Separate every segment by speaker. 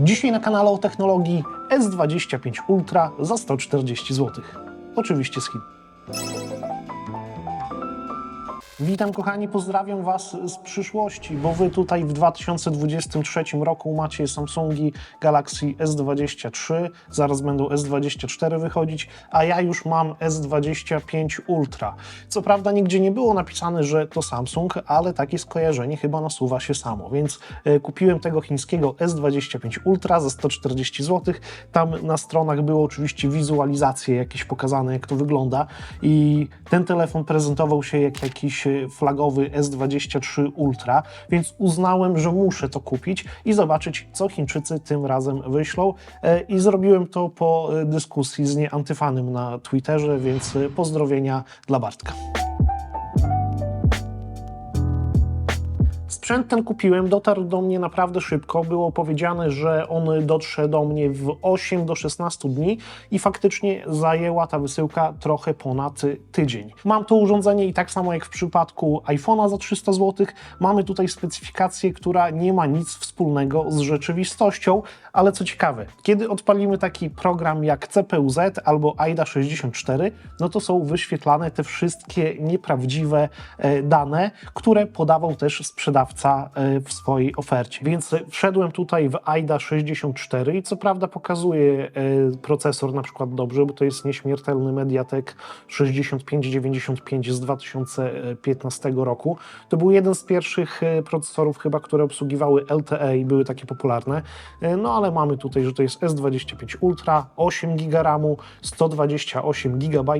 Speaker 1: Dzisiaj na kanale o technologii S25 Ultra za 140 zł. Oczywiście z Chin. Witam kochani, pozdrawiam Was z przyszłości, bo Wy tutaj w 2023 roku macie Samsungi Galaxy S23, zaraz będą S24 wychodzić, a ja już mam S25 Ultra. Co prawda nigdzie nie było napisane, że to Samsung, ale takie skojarzenie chyba nasuwa się samo, więc e, kupiłem tego chińskiego S25 Ultra za 140 zł. Tam na stronach były oczywiście wizualizacje jakieś pokazane, jak to wygląda i ten telefon prezentował się jak jakiś flagowy S23 Ultra, więc uznałem, że muszę to kupić i zobaczyć, co Chińczycy tym razem wyślą. E, I zrobiłem to po e, dyskusji z nieantyfanem na Twitterze, więc e, pozdrowienia dla Bartka. Sprzęt ten kupiłem, dotarł do mnie naprawdę szybko. Było powiedziane, że on dotrze do mnie w 8 do 16 dni i faktycznie zajęła ta wysyłka trochę ponad tydzień. Mam to urządzenie i tak samo jak w przypadku iPhone'a za 300 zł, mamy tutaj specyfikację, która nie ma nic wspólnego z rzeczywistością, ale co ciekawe, kiedy odpalimy taki program jak CPU-Z albo AIDA64, no to są wyświetlane te wszystkie nieprawdziwe e, dane, które podawał też sprzedawca e, w swojej ofercie. Więc e, wszedłem tutaj w AIDA64 i co prawda pokazuje e, procesor na przykład dobrze, bo to jest nieśmiertelny Mediatek 6595 z 2015 roku. To był jeden z pierwszych procesorów chyba, które obsługiwały LTE i były takie popularne. No ale mamy tutaj, że to jest S25 Ultra, 8 GB RAMu, 128 GB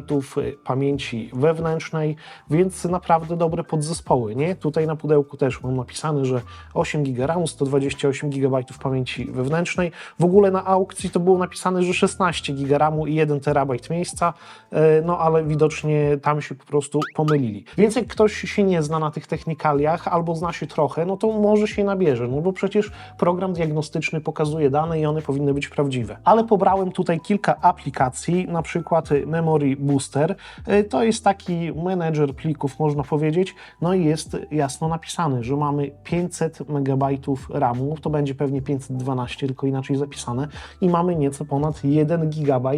Speaker 1: pamięci wewnętrznej, więc naprawdę dobre podzespoły, nie? Tutaj na pudełku też mam napisane, że 8 GB RAMu, 128 GB pamięci wewnętrznej. W ogóle na aukcji to było napisane, że 16 GB RAMu i 1 TB miejsca, e, no ale widocznie tam się po prostu pomylili. Więc jak ktoś się nie zna na tych technikaliach albo zna się trochę, no to może się nabierze, no bo przecież program diagnostyczny pokazuje dane i one powinny być prawdziwe. Ale pobrałem tutaj kilka aplikacji, na przykład Memory Booster. E, To jest taki menedżer plików, można powiedzieć, no i jest jasno napisane, że mamy 500 MB RAMu, to będzie pewnie 512, tylko inaczej zapisane, i mamy nieco ponad 1 GB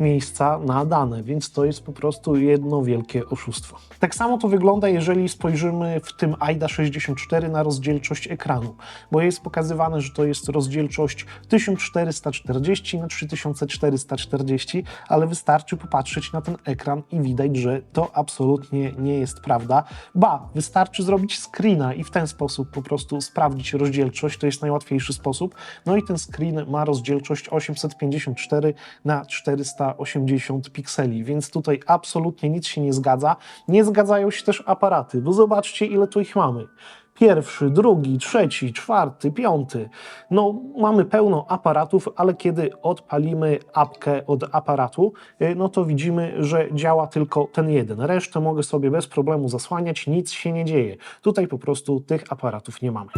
Speaker 1: miejsca na dane, więc to jest po prostu jedno wielkie oszustwo. Tak samo to wygląda, jeżeli spojrzymy w tym AIDA 64 na rozdzielczość ekranu, bo jest pokazywane, że to jest rozdzielczość 1440 na 3440, ale wystarczy popatrzeć na ten ekran i widać, że to absolutnie nie jest prawda. Ba, wystarczy zrobić screena i w ten sposób po prostu sprawdzić rozdzielczość, to jest najłatwiejszy sposób. No i ten screen ma rozdzielczość 854 na 480 pikseli, więc tutaj absolutnie nic się nie zgadza. Nie zgadzają się też aparaty, bo zobaczcie ile tu ich mamy pierwszy, drugi, trzeci, czwarty, piąty. No, mamy pełno aparatów, ale kiedy odpalimy apkę od aparatu, y, no to widzimy, że działa tylko ten jeden. Resztę mogę sobie bez problemu zasłaniać, nic się nie dzieje. Tutaj po prostu tych aparatów nie mamy.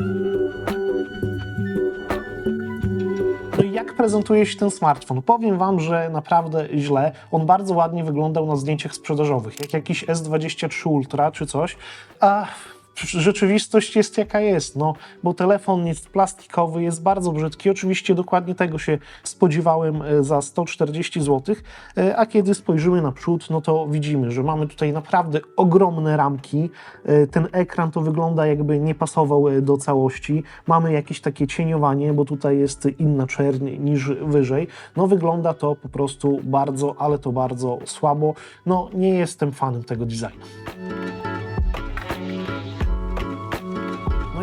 Speaker 1: No jak prezentuje się ten smartfon? Powiem Wam, że naprawdę źle. On bardzo ładnie wyglądał na zdjęciach sprzedażowych, jak jakiś S23 Ultra czy coś, a rzeczywistość jest jaka jest, no, bo telefon jest plastikowy, jest bardzo brzydki. Oczywiście dokładnie tego się spodziewałem e, za 140 zł, e, a kiedy spojrzymy na przód, no to widzimy, że mamy tutaj naprawdę ogromne ramki. E, Ten ekran to wygląda jakby nie pasował do całości. Mamy jakieś takie cieniowanie, bo tutaj jest inna czerń niż wyżej. No wygląda to po prostu bardzo, ale to bardzo słabo. No nie jestem fanem tego designu.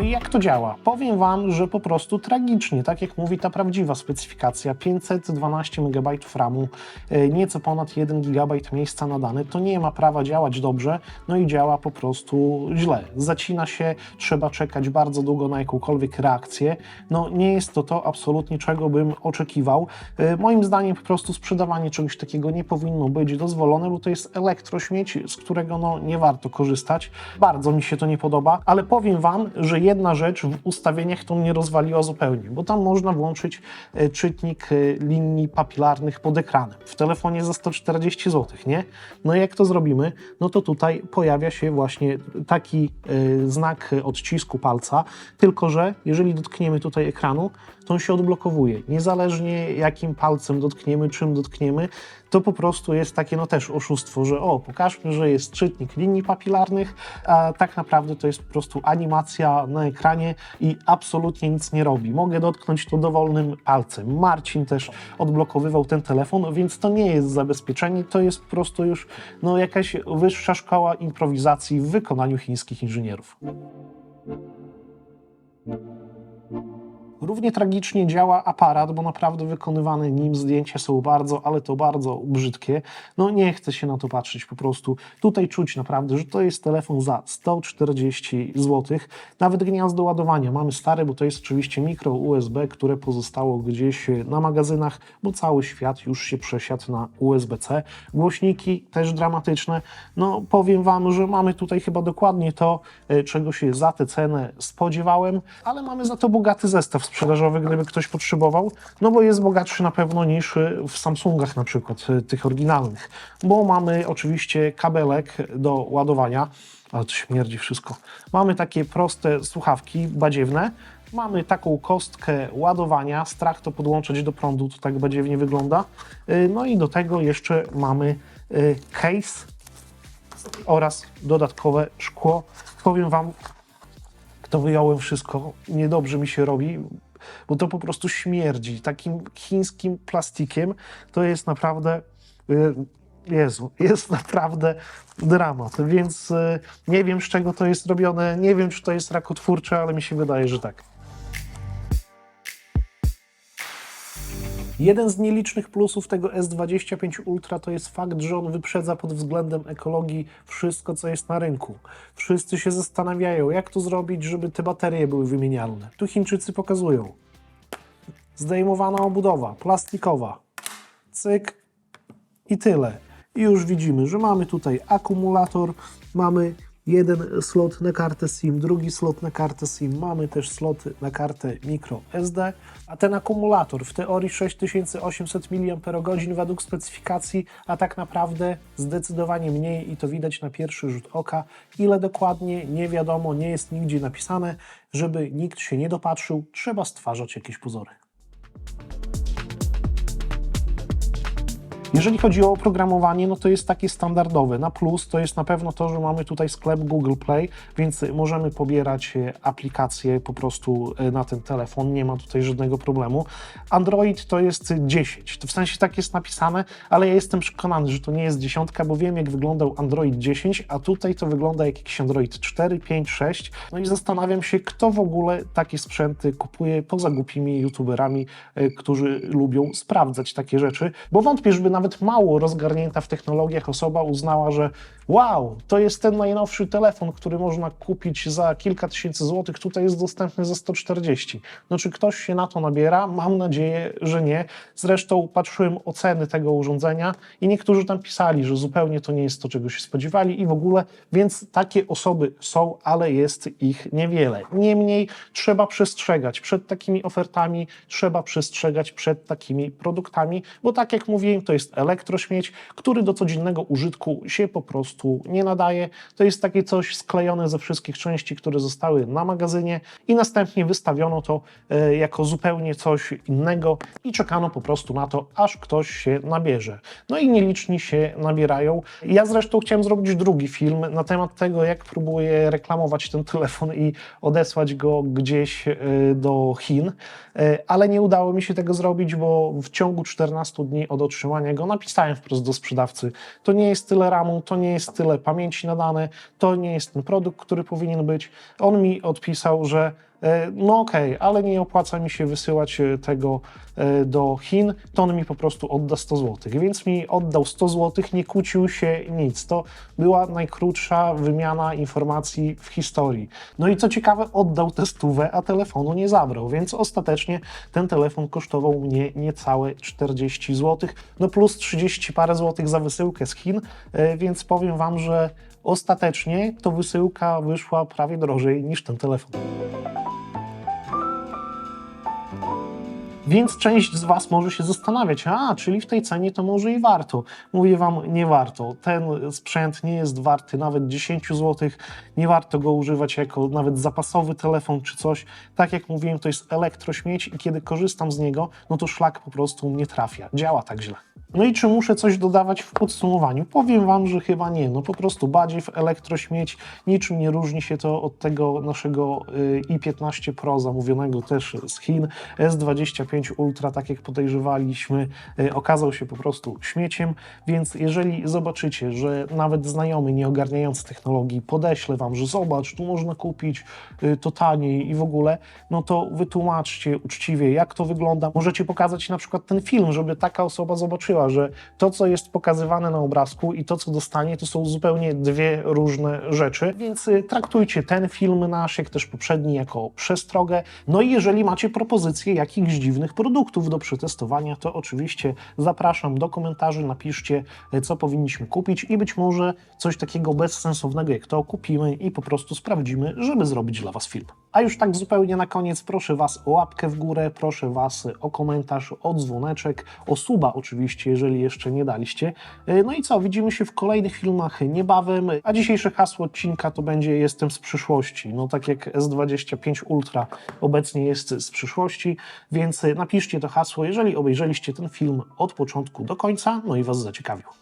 Speaker 1: I jak to działa? Powiem Wam, że po prostu tragicznie, tak jak mówi ta prawdziwa specyfikacja, 512 MB RAMu, e, nieco ponad 1 GB miejsca na dane, to nie ma prawa działać dobrze, no i działa po prostu źle. Zacina się, trzeba czekać bardzo długo na jakąkolwiek reakcję. No nie jest to to absolutnie, czego bym oczekiwał. E, Moim zdaniem po prostu sprzedawanie czegoś takiego nie powinno być dozwolone, bo to jest elektrośmieć, z którego no, nie warto korzystać. Bardzo mi się to nie podoba, ale powiem Wam, że jedna rzecz w ustawieniach to mnie rozwaliła zupełnie, bo tam można włączyć e, czytnik e, linii papilarnych pod ekranem. W telefonie za 140 zł, nie? No i jak to zrobimy? No to tutaj pojawia się właśnie taki e, znak odcisku palca, tylko że jeżeli dotkniemy tutaj ekranu, to on się odblokowuje. Niezależnie jakim palcem dotkniemy, czym dotkniemy, to po prostu jest takie no też oszustwo, że o, pokażmy, że jest czytnik linii papilarnych, a tak naprawdę to jest po prostu animacja na ekranie i absolutnie nic nie robi. Mogę dotknąć to dowolnym palcem. Marcin też odblokowywał ten telefon, więc to nie jest zabezpieczenie, to jest po prostu już no, jakaś wyższa szkoła improwizacji w wykonaniu chińskich inżynierów. Równie tragicznie działa aparat, bo naprawdę wykonywane nim zdjęcia są bardzo, ale to bardzo brzydkie. No nie chcę się na to patrzeć po prostu. Tutaj czuć naprawdę, że to jest telefon za 140 zł. Nawet gniazdo ładowania mamy stare, bo to jest oczywiście mikro USB, które pozostało gdzieś na magazynach, bo cały świat już się przesiadł na USB-C. Głośniki też dramatyczne. No powiem Wam, że mamy tutaj chyba dokładnie to, e, czego się za tę cenę spodziewałem, ale mamy za to bogaty zestaw sprzedażowy, gdyby ktoś potrzebował, no bo jest bogatszy na pewno niż y, w Samsungach na przykład, y, tych oryginalnych, bo mamy oczywiście kabelek do ładowania, ale to śmierdzi wszystko. Mamy takie proste słuchawki badziewne, mamy taką kostkę ładowania, strach to podłączyć do prądu, to tak badziewnie wygląda, Y, no i do tego jeszcze mamy case oraz dodatkowe szkło. Powiem Wam, to wyjąłem wszystko, niedobrze mi się robi, bo to po prostu śmierdzi. Takim chińskim plastikiem to jest naprawdę. y, Jezu, jest naprawdę dramat, więc y, nie wiem z czego to jest robione, nie wiem czy to jest rakotwórcze, ale mi się wydaje, że tak. Jeden z nielicznych plusów tego S25 Ultra to jest fakt, że on wyprzedza pod względem ekologii wszystko, co jest na rynku. Wszyscy się zastanawiają, jak to zrobić, żeby te baterie były wymienialne. Tu Chińczycy pokazują. Zdejmowana obudowa, plastikowa. Cyk i tyle. I już widzimy, że mamy tutaj akumulator, mamy jeden slot na kartę SIM, drugi slot na kartę SIM, mamy też sloty na kartę microSD, a ten akumulator w teorii 6800 mAh według specyfikacji, a tak naprawdę zdecydowanie mniej i to widać na pierwszy rzut oka. Ile dokładnie, nie wiadomo, nie jest nigdzie napisane, żeby nikt się nie dopatrzył, trzeba stwarzać jakieś pozory. Jeżeli chodzi o oprogramowanie, no to jest takie standardowe. Na plus to jest na pewno to, że mamy tutaj sklep Google Play, więc możemy pobierać e, aplikacje po prostu e, na ten telefon, nie ma tutaj żadnego problemu. Android to jest 10, to w sensie tak jest napisane, ale ja jestem przekonany, że to nie jest dziesiątka, bo wiem jak wyglądał Android 10, a tutaj to wygląda jak jakiś Android 4, 5, 6. No i zastanawiam się, kto w ogóle takie sprzęty kupuje poza głupimi youtuberami, e, którzy lubią sprawdzać takie rzeczy, bo wątpię, żeby nawet mało rozgarnięta w technologiach osoba uznała, że wow, to jest ten najnowszy telefon, który można kupić za kilka tysięcy złotych, tutaj jest dostępny za 140. No czy ktoś się na to nabiera? Mam nadzieję, że nie. Zresztą patrzyłem oceny tego urządzenia i niektórzy tam pisali, że zupełnie to nie jest to, czego się spodziewali i w ogóle, więc takie osoby są, ale jest ich niewiele. Niemniej trzeba przestrzegać przed takimi ofertami, trzeba przestrzegać przed takimi produktami, bo tak jak mówiłem, to jest elektrośmieć, który do codziennego użytku się po prostu nie nadaje. To jest takie coś sklejone ze wszystkich części, które zostały na magazynie i następnie wystawiono to e, jako zupełnie coś innego i czekano po prostu na to, aż ktoś się nabierze. No i nieliczni się nabierają. Ja zresztą chciałem zrobić drugi film na temat tego, jak próbuję reklamować ten telefon i odesłać go gdzieś e, do Chin, E, ale nie udało mi się tego zrobić, bo w ciągu 14 dni od otrzymania go napisałem wprost do sprzedawcy. To nie jest tyle RAMu, to nie jest tyle pamięci nadane, to nie jest ten produkt, który powinien być. On mi odpisał, że no okej, ale nie opłaca mi się wysyłać e, tego e, do Chin, to on mi po prostu odda 100 zł. Więc mi oddał 100 zł, nie kłócił się nic. To była najkrótsza wymiana informacji w historii. No i co ciekawe, oddał tę stówę, a telefonu nie zabrał, więc ostatecznie ten telefon kosztował mnie niecałe 40 zł, no plus 30 parę złotych za wysyłkę z Chin, e, więc powiem Wam, że ostatecznie to wysyłka wyszła prawie drożej niż ten telefon. Więc część z Was może się zastanawiać, a czyli w tej cenie to może i warto. Mówię Wam, nie warto. Ten sprzęt nie jest warty nawet 10 zł, nie warto go używać jako nawet zapasowy telefon czy coś. Tak jak mówiłem, to jest elektrośmieć i kiedy korzystam z niego, no to szlak po prostu nie trafia. Działa tak źle. No i czy muszę coś dodawać w podsumowaniu? Powiem Wam, że chyba nie. No po prostu badziew, elektrośmieć, niczym nie różni się to od tego naszego y, i15 Pro zamówionego też z Chin. S25 Ultra, tak jak podejrzewaliśmy, y, okazał się po prostu śmieciem, więc jeżeli zobaczycie, że nawet znajomy nieogarniający technologii podeśle Wam, że zobacz, tu można kupić y, to taniej i w ogóle, no to wytłumaczcie uczciwie, jak to wygląda. Możecie pokazać na przykład ten film, żeby taka osoba zobaczyła, że to, co jest pokazywane na obrazku i to, co dostanie, to są zupełnie dwie różne rzeczy, więc y, traktujcie ten film nasz, jak też poprzedni, jako przestrogę. No i jeżeli macie propozycje jakichś dziwnych produktów do przetestowania, to oczywiście zapraszam do komentarzy, napiszcie, y, co powinniśmy kupić i być może coś takiego bezsensownego jak to kupimy i po prostu sprawdzimy, żeby zrobić dla Was film. A już tak zupełnie na koniec proszę Was o łapkę w górę, proszę Was o komentarz, o dzwoneczek, o suba oczywiście, jeżeli jeszcze nie daliście. E, No i co, widzimy się w kolejnych filmach niebawem, a dzisiejsze hasło odcinka to będzie Jestem z przyszłości. No tak jak S25 Ultra obecnie jest z przyszłości, więc napiszcie to hasło, jeżeli obejrzeliście ten film od początku do końca, no i Was zaciekawił.